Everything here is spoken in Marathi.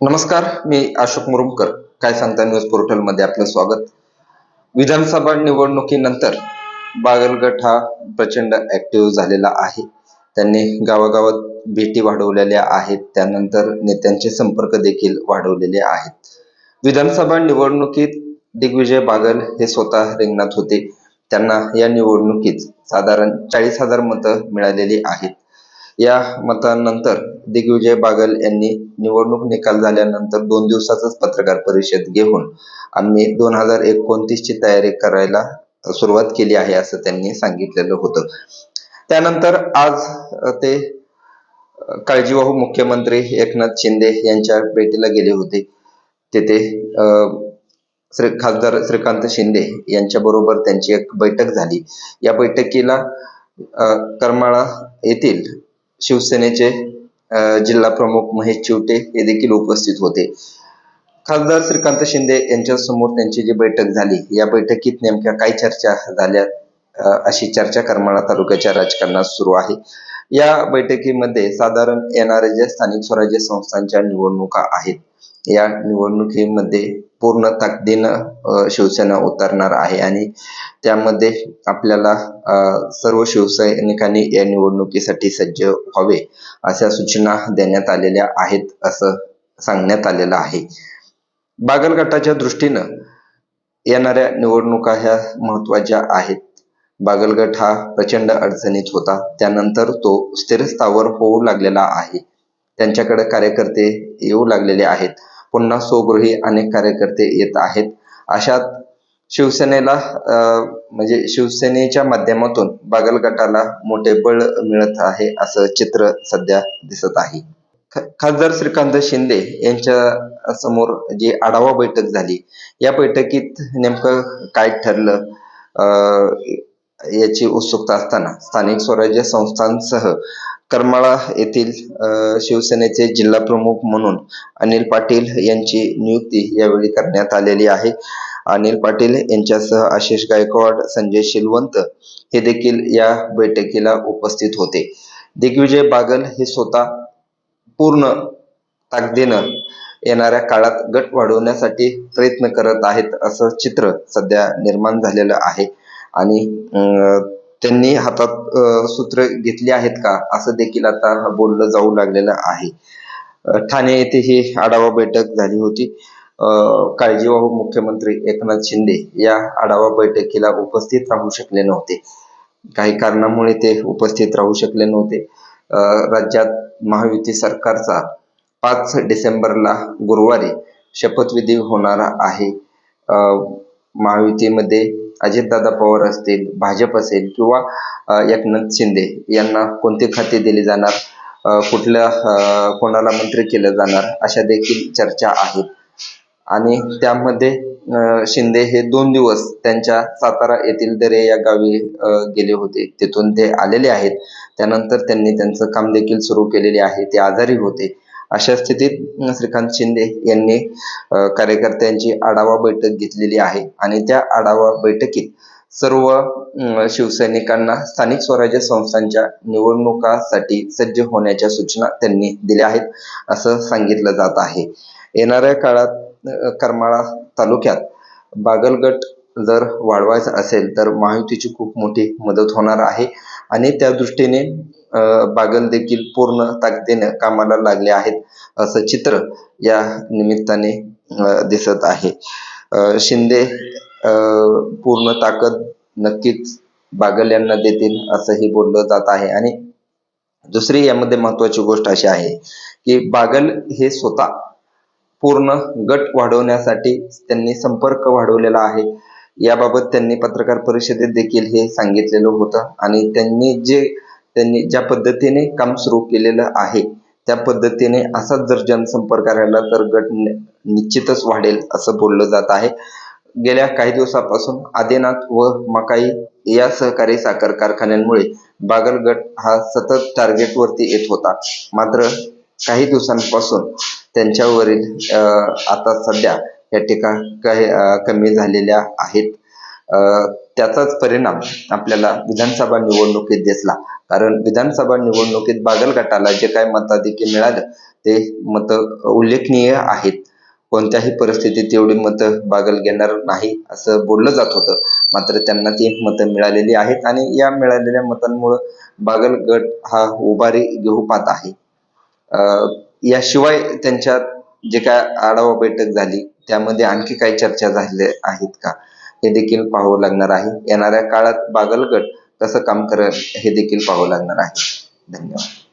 नमस्कार मी अशोक मुरुमकर. काय सांगता न्यूज पोर्टलमध्ये आपलं स्वागत. विधानसभा निवडणुकीनंतर बागलगट हा प्रचंड ऍक्टिव्ह झालेला आहे. त्यांनी गावागावात भेटी वाढवलेल्या आहेत. त्यानंतर नेत्यांचे संपर्क देखील वाढवलेले आहेत. विधानसभा निवडणुकीत दिग्विजय बागल हे स्वतः रिंगणात होते. त्यांना या निवडणुकीत साधारण चाळीस हजार मतं मिळालेली आहेत. या मतानंतर दिग्विजय बागल यांनी निवडणूक निकाल झाल्यानंतर दोन दिवसाचाच पत्रकार परिषद घेऊन आम्ही दोन हजार एकोणतीसची तयारी करायला सुरुवात केली आहे असं त्यांनी सांगितलेलं होतं. त्यानंतर आज ते काळजीवाहू मुख्यमंत्री एकनाथ शिंदे यांच्या भेटीला गेले होते. तेथे श्री खासदार श्रीकांत शिंदे यांच्या बरोबर त्यांची एक बैठक झाली. या बैठकीला करमाळा येथील शिवसेनेचे जिल्हा प्रमुख महेश चिवटे हे देखील उपस्थित होते. खासदार श्रीकांत शिंदे यांच्या समोर त्यांची जी बैठक झाली या बैठकीत नेमक्या काय चर्चा झाल्या अशी चर्चा करमाळा तालुक्याच्या राजकारणात सुरू आहे. या बैठकीमध्ये साधारण येणाऱ्या ज्या स्थानिक स्वराज्य संस्थांच्या निवडणुका आहेत या निवडणुकीमध्ये पूर्ण ताकदीनं शिवसेना उतरणार आहे आणि त्यामध्ये आपल्याला सर्व शिवसैनिकांनी या निवडणुकीसाठी सज्ज व्हावे अशा सूचना देण्यात आलेल्या आहेत असं सांगण्यात आलेलं आहे. बागल गटाच्या दृष्टीनं येणाऱ्या निवडणुका ह्या महत्त्वाच्या आहेत. बागलगट हा प्रचंड अडचणीत होता. त्यानंतर तो स्थिरस्थावर होऊ लागलेला आहे. त्यांच्याकडे कार्यकर्ते येऊ लागलेले आहेत. पुन्हा स्वगृही अनेक कार्यकर्ते येत आहेत. अशात शिवसेनेला अं, म्हणजे शिवसेनेच्या माध्यमातून बागल गटाला मोठे बळ मिळत आहे असं चित्र सध्या दिसत आहे. खासदार श्रीकांत शिंदे यांच्या समोर जी आढावा बैठक झाली या बैठकीत नेमकं काय ठरलं अं, याची उत्सुकता असताना स्थानिक स्वराज्य संस्थांसह करमाळा येथील अं, शिवसेनेचे जिल्हा प्रमुख म्हणून अनिल पाटील यांची नियुक्ती यावेळी करण्यात आलेली आहे. अनिल पाटील यांच्यासह आशिष गायकवाड संजय शिलवंत हे देखील या बैठकीला उपस्थित होते. दिग्विजय बागल हे स्वतः पूर्ण ताकदीनं येणाऱ्या काळात गट वाढवण्यासाठी प्रयत्न करत आहेत असं चित्र सध्या निर्माण झालेलं आहे. आणि अं, त्यांनी हातात सूत्र घेतली आहेत का? असं देखील आता बोललं जाऊ लागलेलं आहे. ठाणे येथे ही आढावा बैठक झाली होती. काळजीवाहू मुख्यमंत्री एकनाथ शिंदे या आढावा बैठकीला उपस्थित राहू शकले नव्हते. काही कारणामुळे ते उपस्थित राहू शकले नव्हते. राज्यात महायुती सरकारचा पाच डिसेंबरला गुरुवारी शपथविधी होणार आहे. महायुतीमध्ये अजितदादा पवार असतील भाजप असेल किंवा एकनाथ शिंदे यांना कोणते खाते दिले जाणार? कुठल्या कोणाला मंत्री केलं जाणार? अशा देखील चर्चा आहेत. आणि त्यामध्ये शिंदे हे दोन दिवस त्यांच्या सातारा येथील दरे या गावी गेले होते. तिथून ते आलेले आहेत. त्यानंतर त्यांनी त्यांचं काम देखील सुरू केलेले आहे. ते आजारी होते. अशा स्थितीत श्रीकांत शिंदे यांनी कार्यकर्त्यांची आढावा बैठक घेतलेली आहे. आणि त्या आढावा बैठकीत सर्व शिवसैनिकांना स्थानिक स्वराज्य संस्थांच्या निवडणुकासाठी सज्ज होण्याच्या सूचना त्यांनी दिल्या आहेत असं सांगितलं जात आहे. येणाऱ्या काळात करमाळा तालुक्यात बागलगट जर वाढवायचा असेल तर महायुतीची खूप मोठी मदत होणार आहे. आणि त्या दृष्टीने बागल देखील पूर्ण ताकदीने कामाला लागले आहेत असं चित्र या निमित्ताने दिसत आहे. शिंदे अं, पूर्ण ताकद नक्कीच बागल यांना देतील असंही बोललं जात आहे. आणि दुसरी यामध्ये महत्वाची गोष्ट अशी आहे की बागल हे स्वतः पूर्ण गट वाढवण्यासाठी त्यांनी संपर्क वाढवलेला आहे. याबाबत त्यांनी पत्रकार परिषदेत देखील हे सांगितलेलं होतं आणि त्यांनी जे त्यांनी ज्या पद्धतीने काम सुरू केलेलं आहे त्या पद्धतीने असाच जर जनसंपर्क राहिला तर गट नि- निश्चितच वाढेल असं बोललं जात आहे. गेल्या काही दिवसापासून आदिनाथ व मकाई या सहकारी साखर कारखान्यांमुळे बागल गट हा सतत टार्गेटवरती येत होता. मात्र काही दिवसांपासून त्यांच्यावरील आता सध्या या टीका काही कमी झालेल्या आहेत. अं, त्याचाच परिणाम आपल्याला विधानसभा निवडणुकीत दिसला. कारण विधानसभा निवडणुकीत बागल गटाला जे काय मताधिक्य मिळालं ते मत उल्लेखनीय आहेत. कोणत्याही परिस्थितीत एवढी मतं बागल घेणार नाही असं बोललं जात होतं. मात्र त्यांना ती मतं मिळालेली आहेत आणि या मिळालेल्या मतांमुळं बागल गट हा उभारी घेऊ पाहत आहे. अं, याशिवाय त्यांच्यात जे काय आढावा बैठक झाली त्यामध्ये आणखी काही चर्चा झालेल्या आहेत का? हे देखील पाहावं लागणार आहे. येणाऱ्या काळात बागलगट कसं काम करेल हे देखील पाहावं लागणार आहे. धन्यवाद.